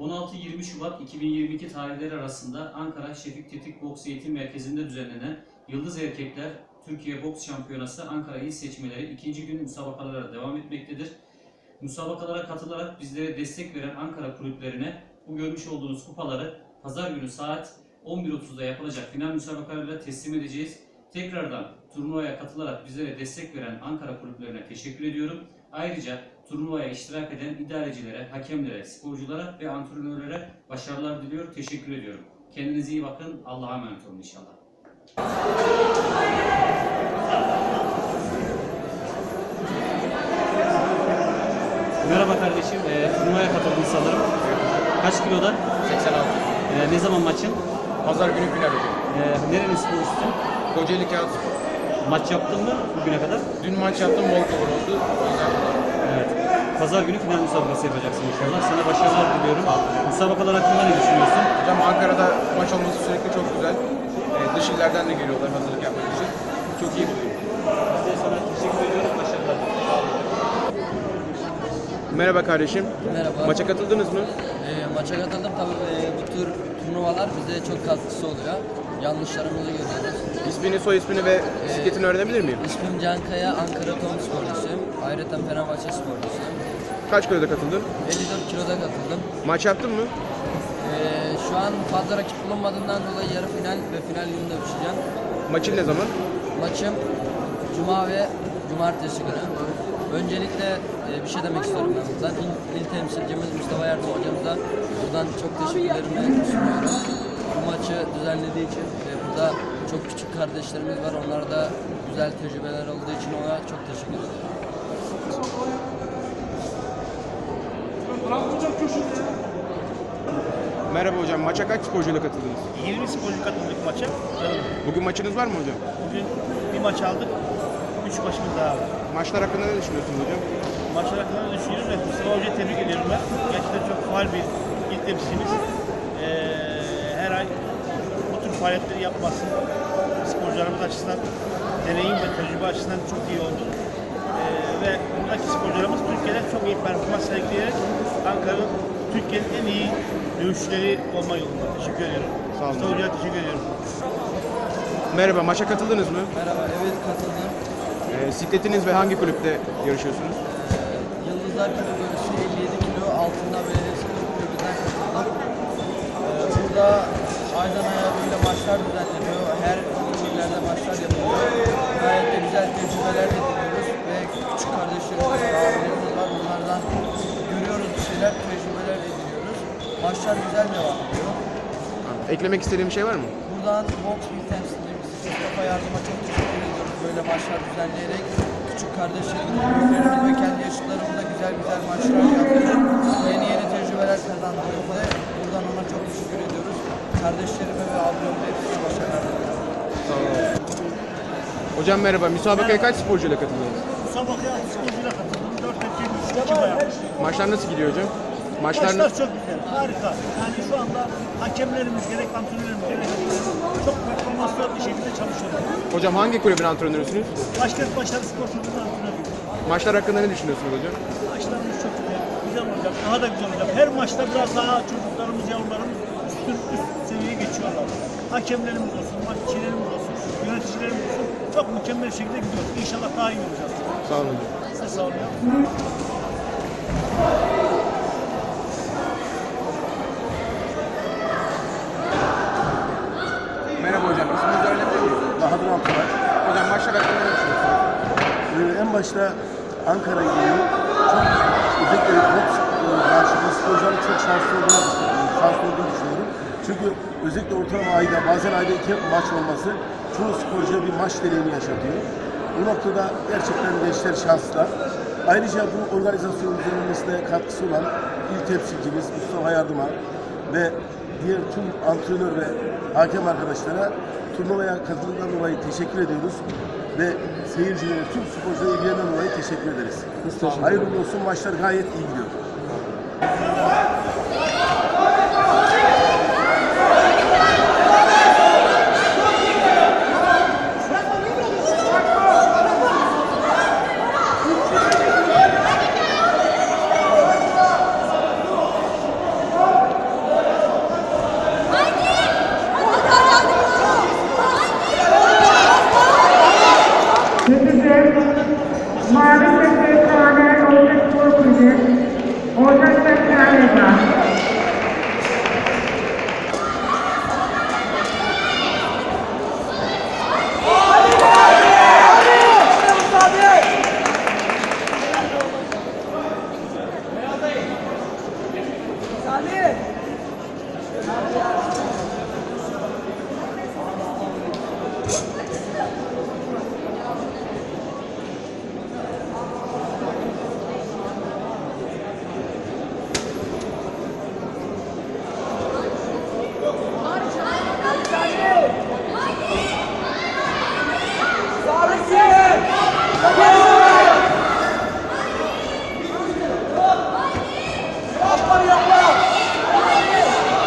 16-20 Şubat 2022 tarihleri arasında Ankara Şefik Tetik Boks Eğitim Merkezi'nde düzenlenen Yıldız Erkekler Türkiye Boks Şampiyonası Ankara İl Seçmeleri ikinci gün müsabakalara devam etmektedir. Müsabakalara katılarak bizlere destek veren Ankara kulüplerine bu görmüş olduğunuz kupaları pazar günü saat 11.30'da yapılacak final müsabakalarıyla teslim edeceğiz. Tekrardan turnuvaya katılarak bizlere destek veren Ankara kulüplerine teşekkür ediyorum. Ayrıca turnuvaya iştirak eden idarecilere, hakemlere, sporculara ve antrenörlere başarılar diliyor. Teşekkür ediyorum. Kendinize iyi bakın. Allah'a emanet olun inşallah. Merhaba kardeşim. Ee, turnuvaya katıldın sanırım. Kaç kiloda? 86. Ee, ne zaman maçın? Pazar günü final hocam. Ee, nerenin sporcusun? Kocaeli Kağıt Spor. Maç yaptın mı bugüne kadar? Dün maç yaptım, bol kabul oldu. O yüzden. Pazar günü final müsabakası yapacaksın inşallah. Sana başarılar diliyorum. Müsabakalar hakkında ne düşünüyorsun? Hocam Ankara'da maç olması sürekli çok güzel. Ee, dış illerden de geliyorlar hazırlık yapmak için. Çok iyi buluyorum. Biz de sana teşekkür ediyoruz. Başarılar. Merhaba kardeşim. Merhaba. Maça katıldınız mı? Ee, maça katıldım. Tabii e, bu tür turnuvalar bize çok katkısı oluyor. Yanlışlarımızı görüyoruz. İsmini, soy ismini ve bisikletini öğrenebilir miyim? İsmim Can Kaya, Ankara Tom sporcusuyum. Ayrıca Fenerbahçe sporcusuyum. Kaç kiloda katıldın? 54 kiloda katıldım. Maç yaptın mı? Ee, şu an fazla rakip bulunmadığından dolayı yarı final ve final gününde uçacağım. Maçın ne zaman? Maçım Cuma ve Cumartesi günü. Öncelikle e, bir şey demek istiyorum ben buradan. İl, il temsilcimiz Mustafa Yardım hocamıza buradan çok teşekkürlerimi sunuyorum. Bu maçı düzenlediği için ve burada çok küçük kardeşlerimiz var. Onlar da güzel tecrübeler olduğu için ona çok teşekkür ederim. Merhaba hocam. Maça kaç sporcuyla katıldınız? 20 sporcu katıldık maça. Bugün maçınız var mı hocam? Bugün bir maç aldık. 3 maçımız daha var. Maçlar hakkında ne düşünüyorsunuz hocam? Maçlar hakkında ne düşünüyorum ve Mustafa Hoca'yı tebrik ediyorum ben. Gerçekten çok faal bir ilk temsilcimiz. Ee, her ay bu tür faaliyetleri yapması sporcularımız açısından deneyim ve tecrübe açısından çok iyi oldu. Ve buradaki sporcularımız Türkiye'de çok iyi performans sergileyerek Ankara'nın Türkiye'nin en iyi dövüşçüleri olma yolunda. Teşekkür ediyorum. Sağ olun. Mustafa Hoca'ya teşekkür ediyorum. Merhaba. Maça katıldınız mı? Merhaba, evet katıldım. Ee, sikletiniz ve hangi kulüpte yarışıyorsunuz? Yıldızlar kategorisi 57 kilo altında Belediyespor Kulübü'nden katıldım. Ee, burada aydan aya böyle maçlar düzenleniyor. Her illerde maçlar yapılıyor. Gayet de güzel tecrübeler küçük kardeşlerimiz var. Onlardan görüyoruz bir şeyler, tecrübeler ediniyoruz. Maçlar güzel devam ediyor. Eklemek istediğim bir şey var mı? Buradan box bir temsilcimiz Mustafa Yardım'a çok teşekkür ediyoruz. Böyle maçlar düzenleyerek küçük kardeşlerimiz, büyüklerimiz ve kendi yaşıtlarımızla güzel güzel maçlar yapıyoruz. Yeni yeni tecrübeler kazandırıyoruz ve buradan ona çok teşekkür ediyoruz. Kardeşlerime ve ablamla hepsine başarılar diliyorum. Hocam merhaba. Müsabakaya kaç sporcuyla katıldınız? Sabahya sporcuyla katıldım. 4 erkek 3 bayan. Maçlar nasıl gidiyor hocam? Maçlar, Maçlar çok güzel, harika. Yani şu anda hakemlerimiz gerek antrenörlerimiz gerek çok performanslı bir şekilde çalışıyorlar. Hocam hangi kulübün antrenörüsünüz? Başkent Başarı Spor Kulübü'nün antrenörüyüm. Maçlar hakkında ne düşünüyorsunuz hocam? Maçlarımız çok güzel, güzel olacak, daha da güzel olacak. Her maçta biraz daha çocuklarımız, yavrularımız üstün üst seviyeye geçiyorlar. Hakemlerimiz olsun, maççilerimiz olsun, yöneticilerimiz çok mükemmel şekilde gidiyoruz. İnşallah daha iyi olacağız. Sağ olun. Size sağ olun. Merhaba hocam. İsminizi öğrenebilir miyim? Bahadır Altıray. Hocam maçlar hakkında ne düşünüyorsunuz? Ee, en başta Ankara ilgili çok özellikle boks e, karşılıklı sporcuların çok şanslı olduğunu düşünüyorum. Şanslı olduğunu düşünüyorum. Çünkü özellikle ortalama ayda bazen ayda iki maç olması çoğu sporcuya bir maç deneyimi yaşatıyor. Bu noktada gerçekten gençler şanslılar. Ayrıca bu organizasyonun düzenlenmesine katkısı olan il temsilcimiz Mustafa Yardım'a ve diğer tüm antrenör ve hakem arkadaşlara turnuvaya katıldığından dolayı teşekkür ediyoruz ve seyircilere, tüm sporculara ilgilerinden dolayı teşekkür ederiz. Hayırlı olsun, maçlar gayet iyi gidiyor. 아니